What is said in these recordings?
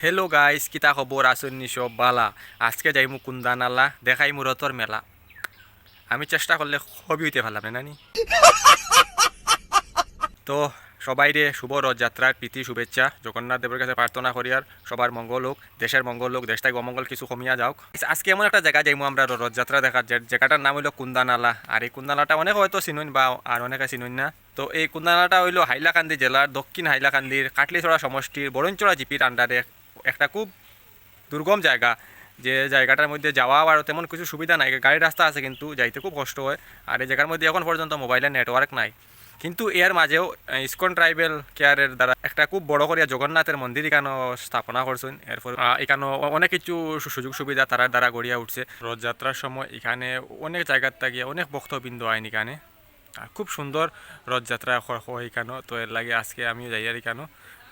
Hello' guys কিতা খবর আসুন সব বালা আজকে যাইমু কুন্দা নালা দেখাই মু রথর মেলা আমি চেষ্টা করলে হবি হইতে পারলাম না নানি তো সবাই রে শুভ রথযাত্রার প্রীতি শুভেচ্ছা জগন্নাথ দেবের কাছে প্রার্থনা করি আর সবার মঙ্গল হোক দেশের মঙ্গল হোক দেশটাই অমঙ্গল কিছু কমিয়া যাওক আজকে এমন একটা জায়গা যাইমু আমরা রথযাত্রা দেখার জায়গাটার নাম হইল কুন্দানালা আর এই কুন্দানালাটা অনেক হয়তো চিনুন বা আর অনেকে চিনুন না তো এই কুন্দানালাটা হইল হাইলাকান্দি জেলার দক্ষিণ হাইলাকান্দির কাটলিছড়া সমষ্টির বরঞ্চড়া জিপির আন্ডারে একটা খুব দুর্গম জায়গা। যে জায়গাটার মধ্যে যাওয়া আর তেমন কিছু সুবিধা নাই। গাড়ির রাস্তা আছে কিন্তু যাইতে খুব কষ্ট হয়। আর এই জায়গার মধ্যে এখন পর্যন্ত মোবাইলের নেটওয়ার্ক নাই। কিন্তু এর মাঝেও ইসকন ট্রাইবেল কেয়ারের দ্বারা একটা খুব বড় করিয়া জগন্নাথের মন্দির এখানে স্থাপনা করছেন। এরপর এখানে অনেক কিছু সুযোগ সুবিধা তারার দ্বারা গড়িয়া উঠছে। রথযাত্রার সময় এখানে অনেক জায়গার থাকিয়ে অনেক ভক্তবৃন্দ আইন এখানে। খুব সুন্দর রথযাত্রা হয় এখানে তো এর লাগে আজকে আমিও যাই আর এখানে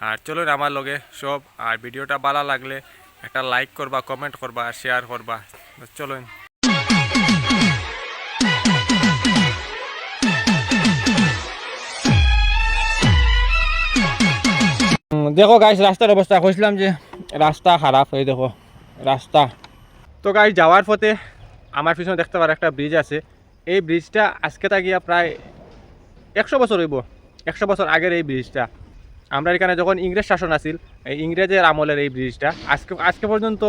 আর চলুন আমার লগে সব, আর ভিডিওটা ভালো লাগলে একটা লাইক করবা কমেন্ট করবা, আর শেয়ার করবা। চলুন। দেখো গাইস রাস্তার অবস্থা। কইছিলাম যে রাস্তা খারাপ, এই দেখো, রাস্তা। তো গাইস যাওয়ার পথে আমার পিছনে দেখতে পারো একটা ব্রিজ আছে। এই ব্রিজটা আজকে তাকিয়া প্রায় একশো বছর হইব। একশো বছর আগের এই ব্রিজটা আমরা এখানে যখন ইংরেজ শাসন আছিল, এই ইংরেজের আমলের এই ব্রিজটা, আজকে আজকে পর্যন্ত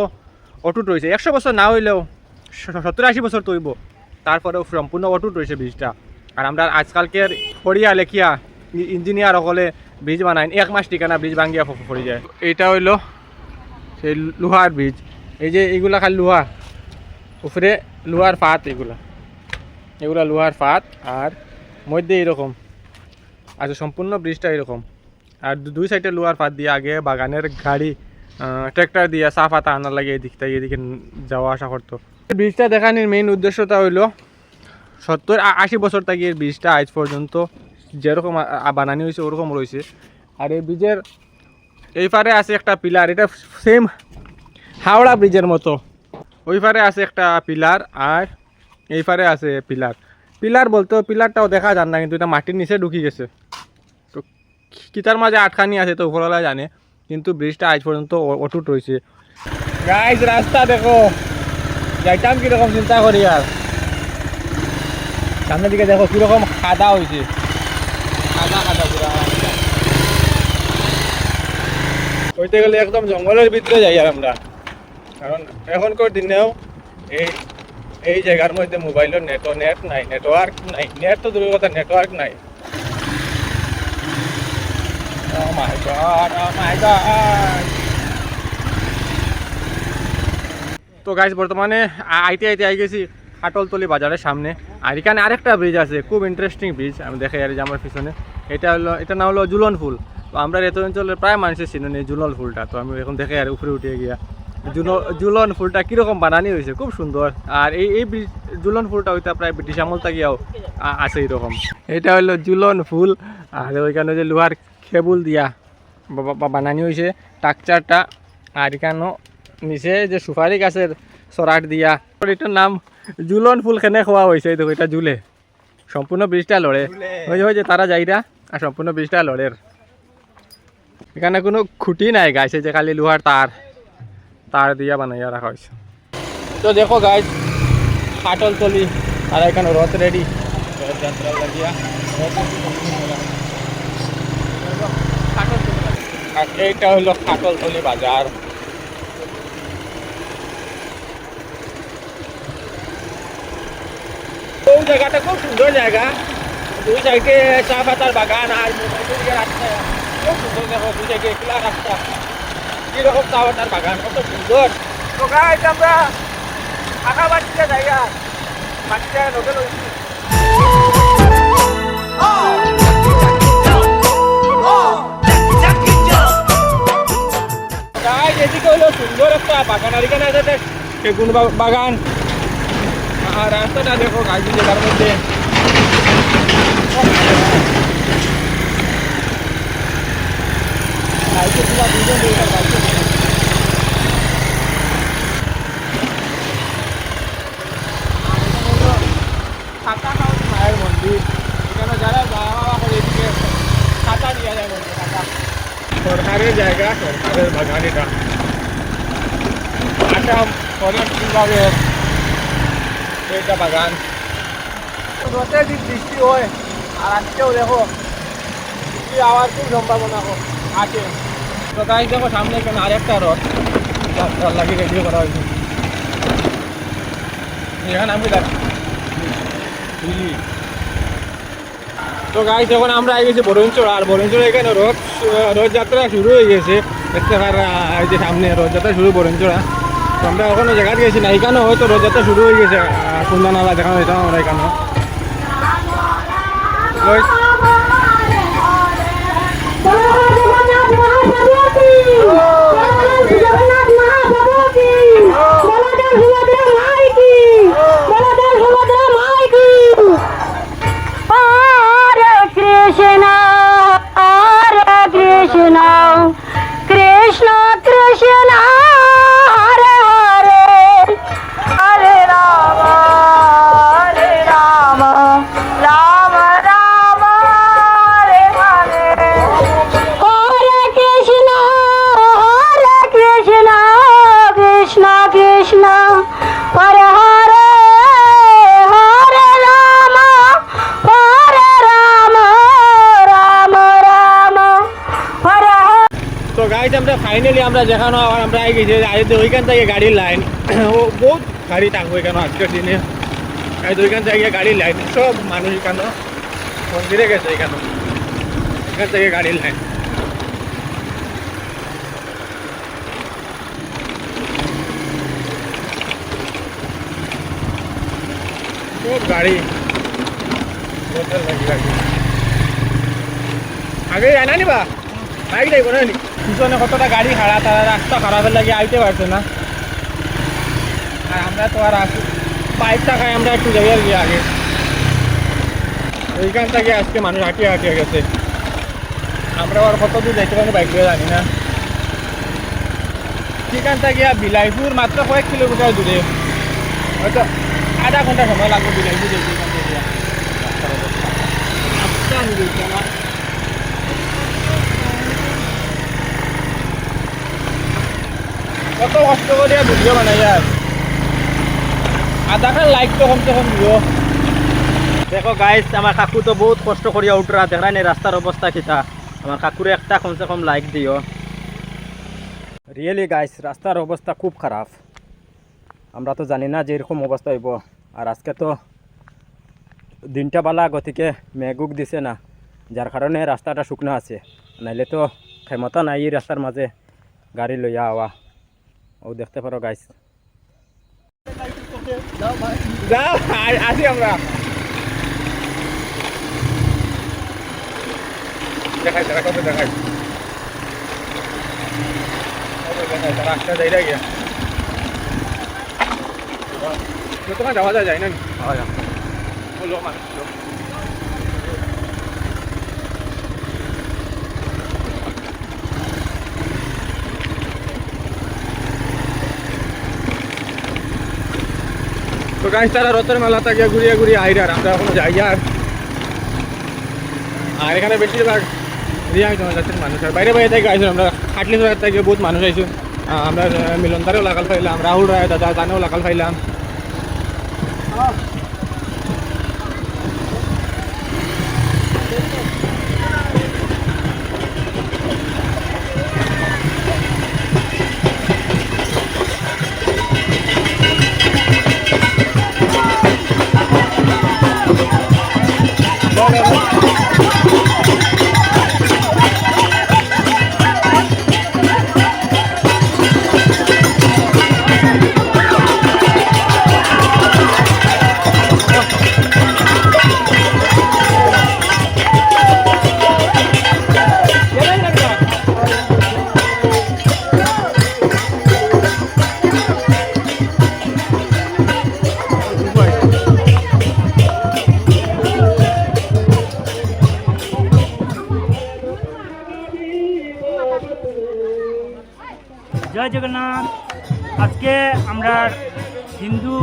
অটুট রয়েছে। একশো বছর না হইলেও সত্তর আশি বছর তৈব তারপরেও সম্পূর্ণ অটুট রয়েছে ব্রিজটা। আর আমরা আজকালকের ফরিয়া লেখিয়া ইঞ্জিনিয়ার সকলে ব্রিজ বানায় এক মাস ঠিকানা ব্রিজ ভাঙ্গিয়া ফরি যায়। এইটা হইল সেই লোহার ব্রিজ। এই যে এইগুলা খালি লোহা। উপরে লোহার ফাত এগুলা। এগুলা লোহার ফাত আর মধ্যে এরকম। আচ্ছা সম্পূর্ণ ব্রিজটা এরকম। আর দুই সাইডে লোহার ফাত দিয়ে আগে বাগানের গাড়ি ট্র্যাক্টর দিয়ে হাতা আনার লাগে এদিক থেকে এদিকে যাওয়া আসা করতো। ব্রিজটা দেখানোর মেইন উদ্দেশ্যটা হইল, সত্তর আশি বছর থেকে এই ব্রিজটা আজ পর্যন্ত যেরকম বানানি হয়েছে, ওরকম রয়েছে। আর এই ব্রিজের এই পারে আছে একটা পিলার, এটা সেম হাওড়া ব্রিজের মতো। ওই পারে আছে একটা পিলার আর এই পারে আছে পিলার। পিলার বলতে পিলারটাও দেখা যান না, কিন্তু এটা মাটির নিচে ঢুকি গেছে। কিতার মাঝে আটখানি আছে তো উপরওয়ালা জানে, কিন্তু ব্রিজটা আজ পর্যন্ত অটুট রয়েছে গাইজ রাস্তা দেখো। যাইতাম কীরকম চিন্তা করি আর। সামনের দিকে দেখো কীরকম খাদা হয়েছে খাদা খাদা পুরা। কইতে গেলে একদম জঙ্গলের ভিতরে যাই আর আমরা। কারণ এখনকার দিনেও এই এই জায়গার মধ্যে মোবাইলের নেট নেট নাই নেটওয়ার্ক নাই। নেট তো দূরের কথা নেটওয়ার্ক নাই Oh my god, oh my god. তো গাইজ বর্তমানে আইতে আইতে আই গেছি হাটলতলি বাজারের সামনে। আর এখানে আরেকটা ব্রিজ আছে খুব ইন্টারেস্টিং ব্রিজ আমি দেখে আর আমার পিছনে। এটা হলো এটা নাম হলো জুলন ফুল। তো আমরা এত অঞ্চলের প্রায় মানুষের চিনেন এই জুলন ফুলটা। তো আমি এখন দেখে আর উপরে উঠে গিয়া জুলন ফুলটা কীরকম বানানি হয়েছে খুব সুন্দর। আর এই এই জুলন ফুলটা ওইটা প্রায় ব্রিটিশ আমল থাকিয়াও আছে এরকম। এটা হলো জুলন ফুল। আর ওইখানে যে লোহার খেবুল দিয়া। বানানি হয়েছে টাকচারটা আর এখানেও নিচে যে সুপারি গাছের চরাট দিয়া। এটার নাম জুলন ফুল খেনে খোয়া হয়েছে এই দেখো এটা জুলে। সম্পূর্ণ ব্রিজটা লড়ে ওই যে- ওই যে তারা যাইরা আর সম্পূর্ণ ব্রিজটা লড়ের এখানে কোনো খুঁটি নাই গাইছে যে খালি লোহার তার তার দিয়া বানাইয়া রাখা হয়েছে তো দেখো গাইজ হাটল তলি আর এখানে রথ রেডি রথযাত্রা লাগিয়া। এইটা হলো খাটলতলি বাজার। ওই জায়গাটা খুব সুন্দর জায়গা। দুই সাইডে চা পাতার বাগান আর রাস্তা। খুব সুন্দর দেখো, দুই সাইডে খোলা রাস্তা। কীরকম চা পাতার বাগান, কত সুন্দর। তো আমরা আঁকা বাচ্চা জায়গা বাচ্চা লোকে এদিকে হলো সুন্দর একটা বাগান, আর এখানে আছে বেগুন বাগান। আর রাস্তাটা দেখো গাইজ জায়গার মধ্যে। মায়ের মন্দির এখানে যারা যায় সরকারের জায়গা, সরকারের বাগান এটা। দেখলাম অনেক বিভাগের এটা বাগান। রোদে যদি বৃষ্টি হয় আর আজকেও দেখো বৃষ্টি আওয়ার খুব সম্ভাবনা আছে। তো গাছ দেখো সামনে এখানে আরেকটা রথ। যাত্রার লাগিয়ে রেডি করা হয়েছে। এখানে আমি তো গাইস এখন আমরা আই গেছি বরুণচড়া আর বরুণচড়া এখানে রথ রথযাত্রা শুরু হয়ে গেছে। দেখতে পার এই যে সামনে রথযাত্রা শুরু বরুণচড়া তো আমরা এখনও জায়গা গেছি না এখানে হয়তো রথযাত্রা শুরু হয়ে গেছে কুন্দা নালা দেখানো যেতাম আমরা এখানে ওই জগন্নাথ মহাপ্রভু আমরা যেখানে আবার আমরা আই গেছি আজ তো ওইখান থেকে গাড়ির লাইন। ও বহুত গাড়ি থাকব এখানে আজকের দিনে। আজ ওইখান থেকে গাড়ির লাইন। সব মানুষ এখানে মন্দিরে গেছে এখানে। এখান থেকে গাড়ির লাইন। খুব গাড়ি। হোটেল লাগি গাড়ি। আগে জানা নি বা বাইক যাইব না নি? পিছনে কতটা গাড়ি খাড়া তারা রাস্তা খারাপের লাগে আইতে পারছে না। আর আমরা তো আর আসি বাইক টাকায় আমরা একটু যাই আর আগে। ওইখান থেকে আজকে মানুষ হাঁটিয়ে হাঁটিয়ে গেছে। আমরা আর কত দূর যাইতে পারি বাইক জানি না। সেখান থেকে বিলাইপুর মাত্র কয়েক কিলোমিটার দূরে। হয়তো আধা ঘণ্টা সময় লাগবে বিলাইপুর যেতে এখান থেকে। রাস্তার অবস্থা। রাস্তা আমি দেখছি আমার কত কষ্ট করে ভিডিও বানাই আর। আধা খান লাইক তো কমসে কম দিব দেখো গাইজ আমার কাকু তো বহুত কষ্ট করিয়া উঠরা দেখাই নাই রাস্তার অবস্থা কিতা আমার কাকুরে একটা কমসে কম লাইক দিও। রিয়েলি গাইস রাস্তার অবস্থা খুব খারাপ আমরা তো জানি না যে এরকম অবস্থা হইব। আর আজকে তো দিনটা বালা গতিকে মেঘুক দিছে না। যার কারণে রাস্তাটা শুকনো আছে। নাইলে তো ক্ষমতা নাই রাস্তার মাঝে গাড়ি লইয়া আওয়া ও দেখতে পারো গাইস যাও আ- আসি আমরা। দেখাই দেখাই কত দেখাই? কত দেখাই? তারা রাস্তা যাই গিয়া তোমার যাওয়া যায় যায়। না বলো মানুষ তো। গাছ তারা রথের মেলা থাকে ঘুরিয়ে ঘুরিয়ে আইরার আমরা এখনও যাই আর। আর এখানে বেশিরভাগ রিয়া জনজাতির মানুষ আর। বাইরে বাইরে থেকে আইসুন আমরা খাটলি থেকে বহুত মানুষ আইসুন আমরা মিলন মিলনদারেও লাগাল পাইলাম, রাহুল রায় দাদা দানেও লাগাল পাইলাম। জয় জগন্নাথ। আজকে আমরা হিন্দু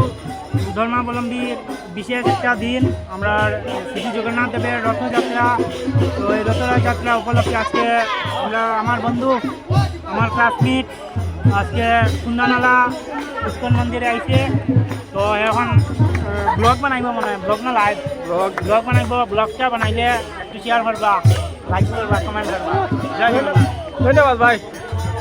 ধর্মাবলম্বী বিশেষ একটা দিন আমরা শ্রী জগন্নাথ দেবের রথযাত্রা। তো এই রথযাত্রা উপলক্ষে আজকে আমরা আমার বন্ধু আমার ক্লাসমেট আজকে সুন্দরনালা ইস্কন মন্দিরে আইছে। তো এখন ব্লগ বানাইব মানে ব্লগ না লাইভ ব্লগ ব্লগ বানাইব ব্লগটা বানাইলে একটু শেয়ার করবা লাইক করবা কমেন্ট করবা। জয়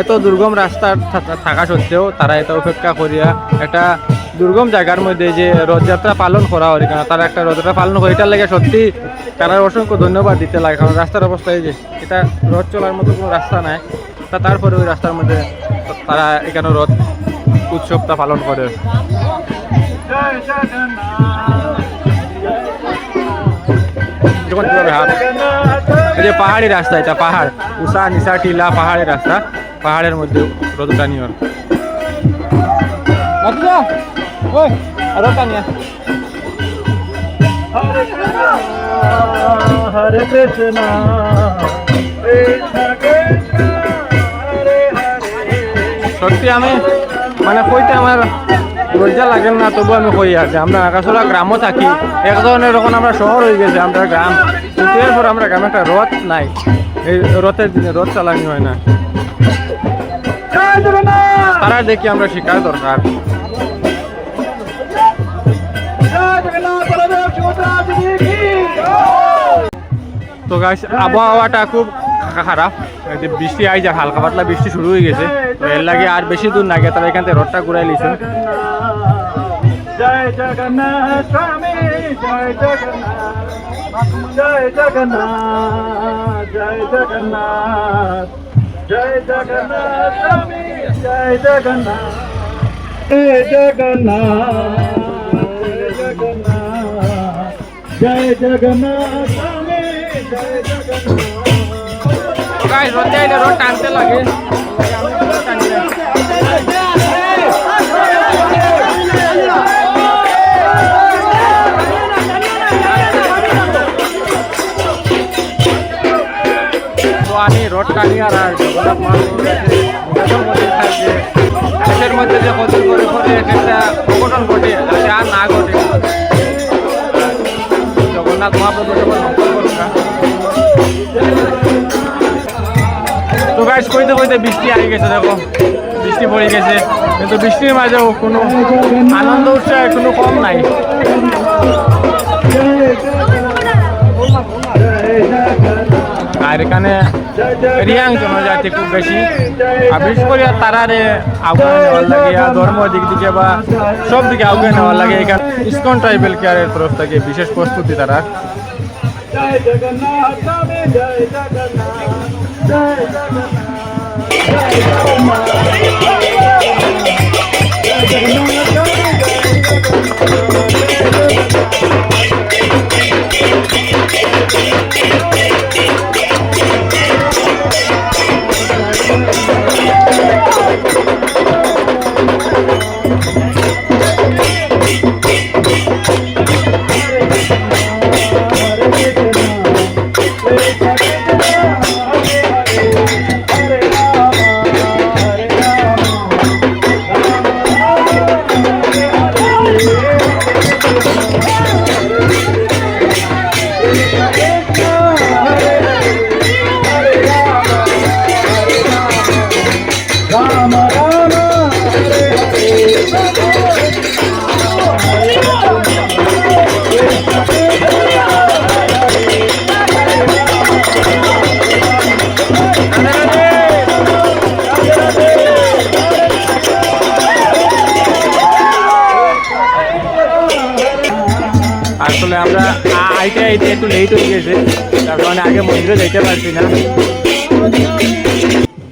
এত দুর্গম রাস্তা থাকা সত্ত্বেও তারা এটা উপেক্ষা করিয়া একটা দুর্গম জায়গার মধ্যে যে রথযাত্রা পালন করা হয়, কারণ তারা একটা রথযাত্রা পালন করে, এটার লাগে সত্যি তারা অসংখ্য ধন্যবাদ দিতে লাগে, কারণ রাস্তার অবস্থা এই যে, এটা রথ চলার মতো কোনো রাস্তা নাই। তা তারপরে ওই রাস্তার মধ্যে তারা এখানে রথ উৎসবটা পালন করে। যে পাহাড়ি রাস্তা, এটা পাহাড়, উষা নিশা টিলা পাহাড়ি রাস্তা। পাহাড়ের মধ্যে রথটা নিয়ে ওই রথটা নিয়ে হরে কৃষ্ণ কৃষ্ণ কৃষ্ণ হরে হরে। সত্যি আমি মানে কইতে আমার লজ্জা লাগে না তবু আমি কই আর যে আমরা আকাশলা গ্রামও থাকি। এক ধরনের যখন আমরা শহর হয়ে গেছে আমরা গ্রাম। কিন্তু এরপর আমরা গ্রামে একটা রথ নাই। এই রথের দিনে রথ চালানি হয় না। তারা দেখি আমরা শেখার দরকার। তো গাছ আবহাওয়াটা খুব খারাপ। বৃষ্টি আই যা হালকা পাতলা বৃষ্টি শুরু হয়ে গেছে। তো এর লাগে আর বেশি দূর না গিয়ে তারা এখান থেকে রথটা ঘুরাই লিছেন জয় জগন্নাথ স্বামী জয় জগন্নাথ। জয় জগন্নাথ জয় জগন্নাথ। জয় জগন্নাথ জয় জগন্নাথ। জয় জগন্নাথ জয় জগন্নাথ। জয় জগন্নাথ টানতে লাগে। নিবেদন করতে চাই যে দেশের মধ্যে যে ক্ষতি করে করে একটা অঘটন ঘটে যাতে আর না ঘটে। জগন্নাথ মহাপ্রভু তো গাছ কইতে কইতে বৃষ্টি আই গেছে, দেখো। বৃষ্টি পড়ে গেছে, কিন্তু বৃষ্টির মাঝেও কোনো আনন্দ উৎসাহ কোনো কম নাই। আর এখানে রিয়াং জনজাতি খুব বেশি আর বিশেষ করে তারারে আগুন নেওয়ার লাগে ধর্ম দিক থেকে বা সব দিকে আগুন নেওয়ার লাগে এখানে ইসকন ট্রাইবেল কেয়ারের তরফ থেকে বিশেষ প্রস্তুতি তারা Thank you. Thank you. গেছে আগে মন্দিরে যাইতে পারছি না।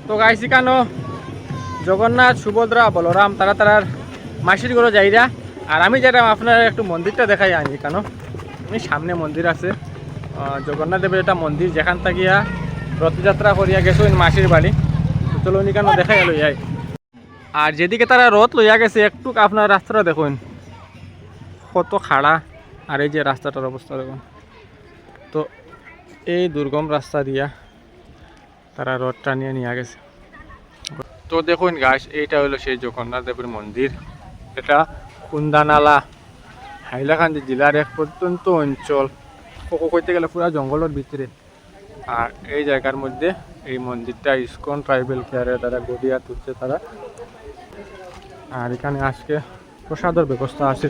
তো গাইছি কেন জগন্নাথ, সুভদ্রা, বলরাম তারা তারার মাসির ঘরে যাইরা আর আমি যেটা আপনার একটু মন্দিরটা দেখাই আনি কেন আমি সামনে মন্দির আছে। জগন্নাথ দেবের একটা মন্দির, যেখান থাকিয়া রথযাত্রা করিয়া গেছো মাসির বাড়ি। চলো কেন দেখাই লই যাই আর যেদিকে তারা রথ লইয়া গেছে একটু আপনার রাস্তাটা দেখুন। কত খাড়া। আর এই যে রাস্তাটার অবস্থা দেখুন। এই দুর্গম রাস্তা দিয়া তারা রথটা নিয়ে নিয়ে গেছে। তো দেখুন গাছ এইটা হলো সেই জগন্নাথ দেবের মন্দির। এটা কুন্দানালা, হাইলাকান্দি জেলার এক প্রত্যন্ত অঞ্চল। কোকো কইতে গেলে পুরা জঙ্গলের ভিতরে। আর এই জায়গার মধ্যে এই মন্দিরটা ইসকন ট্রাইবেল কেয়ারে তারা গড়িয়া তুলছে তারা। আর এখানে আজকে প্রসাদের ব্যবস্থা আছে।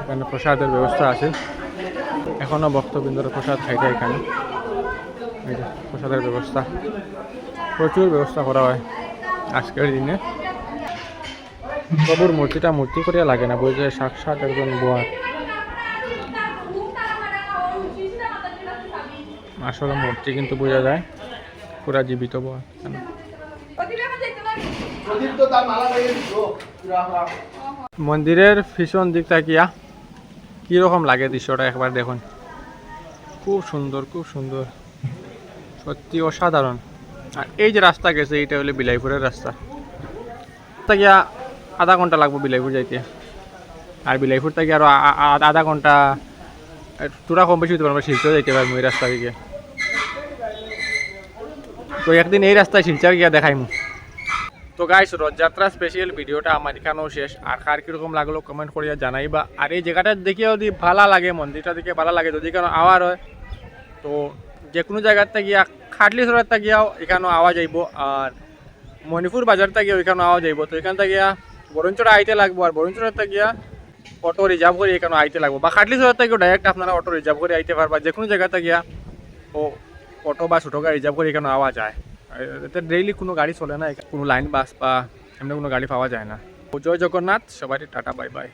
এখানে প্রসাদের ব্যবস্থা আছে। এখনও ভক্তবৃন্দর প্রসাদ খাইতে এখানে প্রসাদের ব্যবস্থা। প্রচুর ব্যবস্থা করা হয় আজকের দিনে। প্রভুর মূর্তিটা মূর্তি করিয়া লাগে না বলছে সাক্ষাৎ একজন বোয়ার। আসলে মূর্তি কিন্তু বোঝা যায়, পুরা জীবিত বোয়ার। মন্দিরের পিছন দিক তাকিয়া। কীরকম লাগে দৃশ্যটা একবার দেখুন। খুব সুন্দর খুব সুন্দর। সত্যি অসাধারণ। আর এই যে রাস্তা গেছে, এইটা হলো বিলাইপুরের রাস্তা। তাকিয়া আধা ঘণ্টা লাগবে বিলাইপুর যাইতে। আর বিলাইপুর থেকে আরও আ- আ- আধা ঘণ্টা তোরা কম বেশি হতে পারব শিলচর যাইতে পারব এই রাস্তা দিকে তো একদিন এই রাস্তায় শিলচর গিয়া দেখাইমু। তো গাইস রথযাত্রা স্পেশাল ভিডিওটা আমার এখানেও শেষ। আর কার কীরকম লাগল কমেন্ট করিয়া জানাইবা। আর এই জায়গাটা দেখে যদি ভালো লাগে, মন্দিরটা দেখে ভালো লাগে, যদি কেন আওয়ার হয়, তো যে কোনো জায়গাতে গিয়া খাটলি সরাতে গিয়াও এখানেও আওয়া যাইব আর মণিপুর বাজারটা গিয়া ওইখানে আওয়া যাইব তো এখান থেকে গিয়া বরঞ্চরা আইতে লাগবো। আর বরঞ্চরাতে গিয়া অটো রিজার্ভ করে এখানে আইতে লাগবো। বা খাটলি সরাতে গিয়ে ডাইরেক্ট আপনারা অটো রিজার্ভ করে আইতে পারবা। যে কোনো জায়গাতে গিয়া ও অটো বা ছোটো গাড়ি রিজার্ভ করে এখানে আওয়া যায় এতে ডেইলি কোনো গাড়ি চলে না, কোনো লাইন বাস বা এমনি কোনো গাড়ি পাওয়া যায় না। জয় জগন্নাথ সবাই টাটা বাই বাই